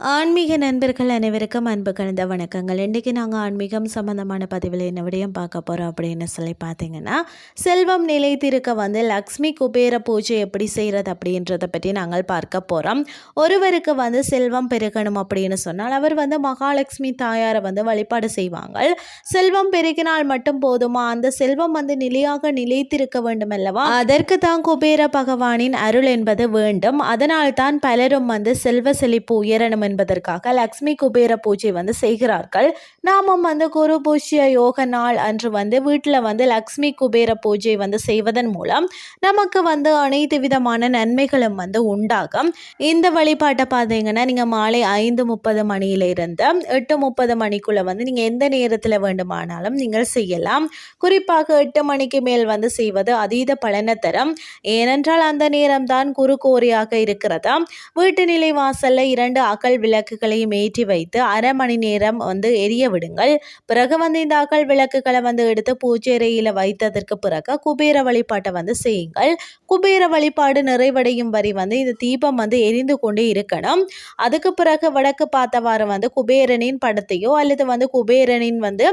ஆன்மீக நண்பர்கள் அனைவருக்கும் அன்பு கலந்த வணக்கங்கள். இன்றைக்கி நாங்கள் ஆன்மீகம் சம்மந்தமான பதிவில் என்ன விடயம் பார்க்க போகிறோம் அப்படின்னு சொல்லி பார்த்தீங்கன்னா செல்வம் நிலைத்திருக்க வந்து லக்ஷ்மி குபேர பூஜை எப்படி செய்கிறது அப்படின்றத பற்றி நாங்கள் பார்க்க போகிறோம் ஒருவருக்கு வந்து செல்வம் பெருகணும் அப்படின்னு சொன்னால் அவர் வந்து மகாலட்சுமி தாயாரை வந்து வழிபாடு செய்வாங்க செல்வம் பெருகினால் மட்டும் போதுமா? அந்த செல்வம் வந்து நிலையாக நிலைத்திருக்க வேண்டும் அல்லவா? அதற்கு தான் குபேர பகவானின் அருள் என்பது வேண்டும். அதனால் தான் பலரும் வந்து செல்வ செழிப்பு உயரணும் என்பதற்காக லக்ஷ்மி குபேர பூஜை வந்து செய்கிறார்கள். நாமும் வந்து குரு பூஜ்ய யோக நாள் அன்று வந்து வீட்டில் வந்து லக்ஷ்மி குபேர பூஜை வந்து செய்வதன் மூலம் நமக்கு வந்து அனைத்து விதமான நன்மைகளும் வந்து உண்டாகும். இந்த வழிபாட்டை பார்த்தீங்கன்னா நீங்கள் மாலை ஐந்து முப்பது மணியிலிருந்து எட்டு முப்பது மணிக்குள்ளே வந்து நீங்கள் எந்த நேரத்தில் வேண்டுமானாலும் நீங்கள் செய்யலாம். குறிப்பாக எட்டு மணிக்கு மேல் வந்து செய்வது அதீத பலனை தரும். ஏனென்றால் அந்த நேரம்தான் குரு கோரியாக இருக்கிறதா வீட்டு நிலை வாசல்ல இரண்டு அகல் விளக்குகளையும் ஏற்றி வைத்து அரை மணி நேரம் வந்து எரிய விடுங்கள். பிறகு வந்து இந்த அகல் விளக்குகளை வந்து எடுத்து பூச்சேரையில் வைத்ததற்கு பிறகு குபேர வழிபாட்டை வந்து செய்யுங்கள். குபேர வழிபாடு நிறைவடையும் வரை வந்து இந்த தீபம் வந்து எரிந்து கொண்டே இருக்கணும். அதுக்கு பிறகு வடக்கு பார்த்தவாறு வந்து குபேரனின் படத்தையோ அல்லது வந்து குபேரனின் வந்து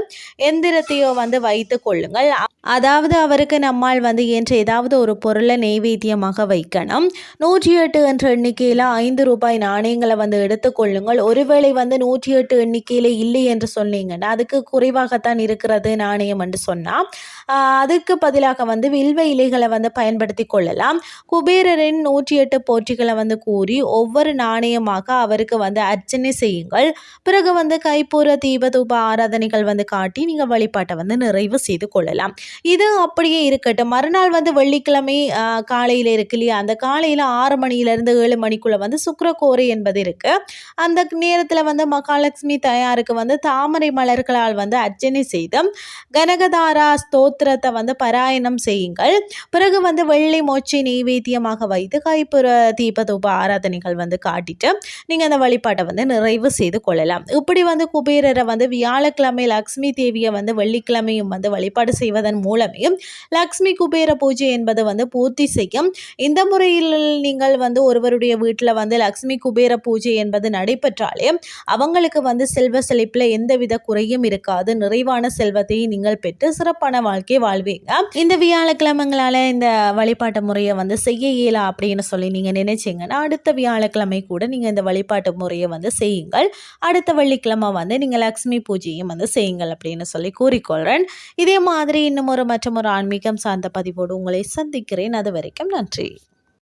எந்திரத்தையோ வந்து வைத்து கொள்ளுங்கள். அதாவது அவருக்கு நம்மால் வந்து என்ற ஏதாவது ஒரு பொருளை நெய்வேத்தியமாக வைக்கணும். நூற்றி எட்டு என்ற எண்ணிக்கையில் ஐந்து ரூபாய் நாணயங்களை வந்து எடுத்து கொள்ளுங்கள். ஒருவேளை வந்து நூற்றி எட்டு எண்ணிக்கையில் இல்லை என்று சொன்னீங்கன்னா அதுக்கு குறைவாகத்தான் இருக்கிறது நாணயம் என்று சொன்னால் அதுக்கு பதிலாக வந்து வில்வ இலைகளை வந்து பயன்படுத்தி கொள்ளலாம். குபேரரின் நூற்றி எட்டு போற்றிகளை வந்து கூறி ஒவ்வொரு நாணயமாக அவருக்கு வந்து அர்ச்சனை செய்யுங்கள். பிறகு வந்து கைப்பூர தீப தூப ஆராதனைகள் வந்து காட்டி நீங்கள் வழிபாட்டை வந்து நிறைவு செய்து கொள்ளலாம். இது அப்படியே இருக்கட்டும். மறுநாள் வந்து வெள்ளிக்கிழமை காலையில் இருக்கு இல்லையா? அந்த காலையில் ஆறு மணியிலேருந்து ஏழு மணிக்குள்ளே வந்து சுக்கரக்கோரை என்பது இருக்குது அந்த நேரத்தில் வந்து மகாலட்சுமி தயாருக்கு வந்து தாமரை மலர்களால் வந்து அர்ச்சனை செய்து கனகதாரா ஸ்தோத்திரத்தை வந்து பராயணம் செய்யுங்கள். பிறகு வந்து வெள்ளி மோச்சி நெய்வேத்தியமாக வைத்து கைப்புற தீபதூப ஆராதனைகள் வந்து காட்டிட்டு நீங்கள் அந்த வழிபாட்டை வந்து நிறைவு செய்து கொள்ளலாம். இப்படி வந்து குபேரரை வந்து வியாழக்கிழமை லக்ஷ்மி தேவியை வந்து வெள்ளிக்கிழமையும் வந்து வழிபாடு செய்வதன் மூலமே லக்ஷ்மி குபேர பூஜை என்பது வந்து பூர்த்தி செய்யும். இந்த முறையில் நீங்கள் வந்து ஒருவருடைய வீட்டில் வந்து லக்ஷ்மி குபேர பூஜை என்பது நடைபெற்றாலே அவங்களுக்கு வந்து செல்வ செழிப்பில் எந்தவித குறையும் இருக்காது. நிறைவான செல்வத்தை நீங்கள் பெற்று சிறப்பான வாழ்க்கை வாழ்வீங்க. இந்த வியாழக்கிழமைங்களால் இந்த வழிபாட்டு முறையை வந்து செய்ய இயலா அப்படின்னு சொல்லி நீங்கள் நினைச்சீங்கன்னா அடுத்த வியாழக்கிழமை கூட நீங்கள் இந்த வழிபாட்டு முறையை வந்து செய்யுங்கள். அடுத்த வெள்ளிக்கிழமை வந்து நீங்கள் லக்ஷ்மி பூஜையும் வந்து செய்யுங்கள் அப்படின்னு சொல்லி கூறிக்கொள்கிறேன் இதே மாதிரி இன்னும் ஒரு மற்றும் ஒரு ஆன்மீகம் சார்ந்த பதிவோடு உங்களை சந்திக்கிறேன். அது வரைக்கும் நன்றி.